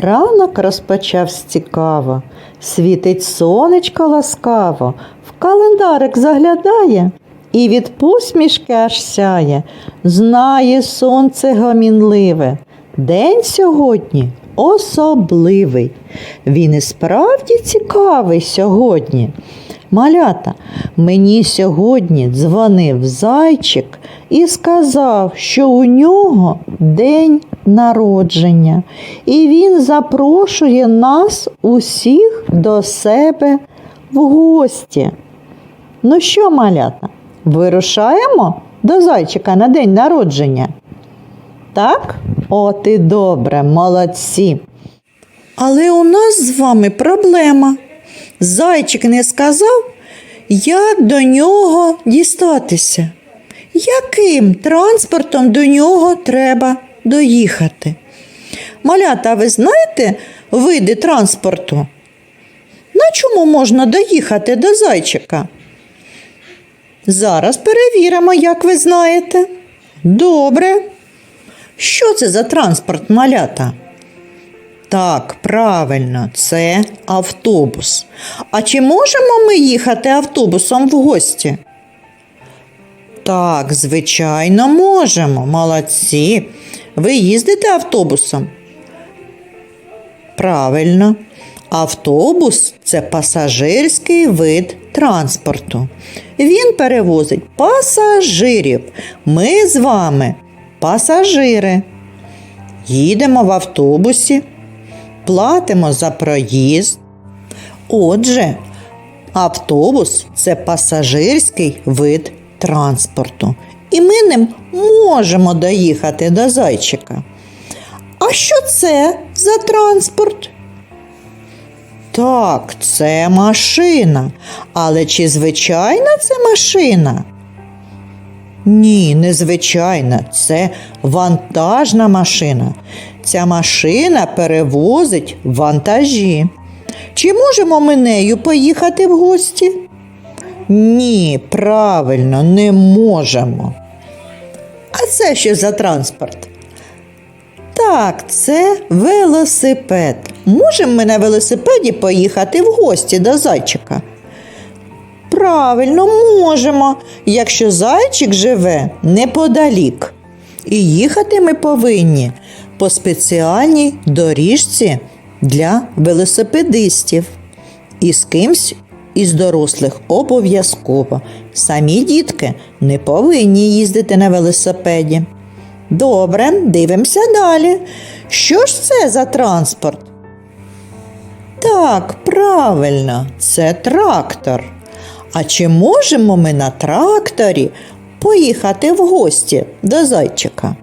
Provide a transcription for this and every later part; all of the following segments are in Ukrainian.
Ранок розпочався цікаво, світить сонечко ласкаво, в календарик заглядає і від посмішки аж сяє, знає сонце гамінливе. День сьогодні особливий. Він і справді цікавий сьогодні. Малята, мені сьогодні дзвонив зайчик і сказав, що у нього день народження, і він запрошує нас усіх до себе в гості. Ну що, малята, вирушаємо до зайчика на день народження? Так? От і добре, молодці. Але у нас з вами проблема. Зайчик не сказав, як до нього дістатися. Яким транспортом до нього треба доїхати? Малята, ви знаєте види транспорту? На чому можна доїхати до зайчика? Зараз перевіримо, як ви знаєте. Добре. Що це за транспорт, малята? Так, правильно, це автобус. А чи можемо ми їхати автобусом в гості? Так, звичайно, можемо. Молодці. Ви їздите автобусом? Правильно. Автобус це пасажирський вид транспорту. Він перевозить пасажирів. Ми з вами пасажири. Їдемо в автобусі, платимо за проїзд. Отже, автобус це пасажирський вид транспорту. І ми ним можемо доїхати до зайчика. А що це за транспорт? Так, це машина. Але чи звичайна це машина? Ні, незвичайна, це вантажна машина. Ця машина перевозить вантажі. Чи можемо ми нею поїхати в гості? Ні, правильно, не можемо. А це що за транспорт? Так, це велосипед. Можемо ми на велосипеді поїхати в гості до зайчика? Правильно, можемо, якщо зайчик живе неподалік. І їхати ми повинні по спеціальній доріжці для велосипедистів. І з кимсь із дорослих обов'язково. Самі дітки не повинні їздити на велосипеді. Добре, дивимося далі. Що ж це за транспорт? Так, правильно, це трактор. А чи можемо ми на тракторі поїхати в гості до зайчика?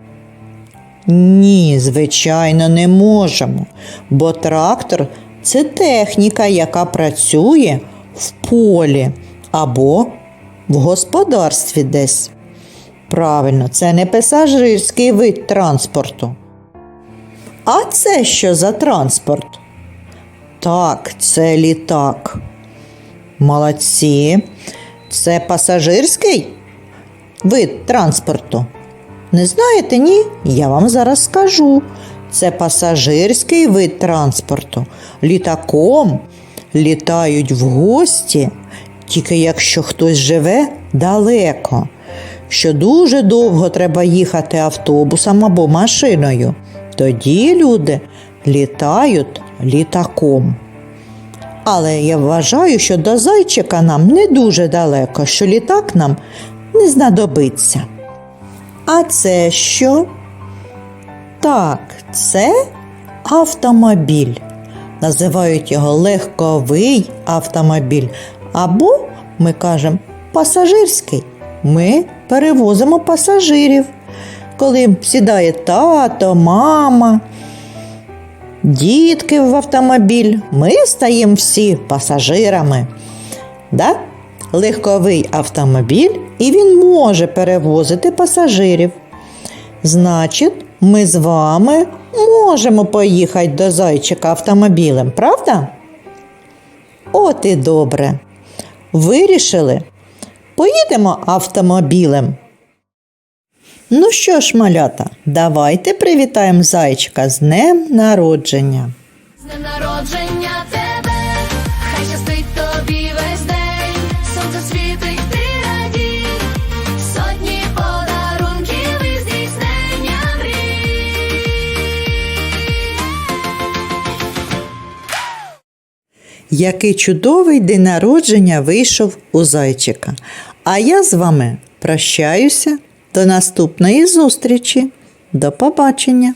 Ні, звичайно, не можемо, бо трактор це техніка, яка працює в полі або в господарстві десь. Правильно, це не пасажирський вид транспорту. А це що за транспорт? Так, це літак. Молодці. Це пасажирський вид транспорту. Не знаєте, ні? Я вам зараз скажу. Це пасажирський вид транспорту. Літаком літають в гості, тільки якщо хтось живе далеко, що дуже довго треба їхати автобусом або машиною. Тоді люди літають літаком. Але я вважаю, що до зайчика нам не дуже далеко, що літак нам не знадобиться. А це що? Так, це автомобіль. Називають його легковий автомобіль. Або ми кажемо пасажирський. Ми перевозимо пасажирів. Коли сідає тато, мама, дітки в автомобіль, ми стаємо всі пасажирами. Да? Легковий автомобіль, і він може перевозити пасажирів. Значить, ми з вами можемо поїхати до зайчика автомобілем, правда? От і добре. Вирішили? Поїдемо автомобілем. Ну що ж, малята, давайте привітаємо зайчика з днем народження. З днем народження Який чудовий день народження вийшов у зайчика. А я з вами прощаюся до наступної зустрічі. До побачення!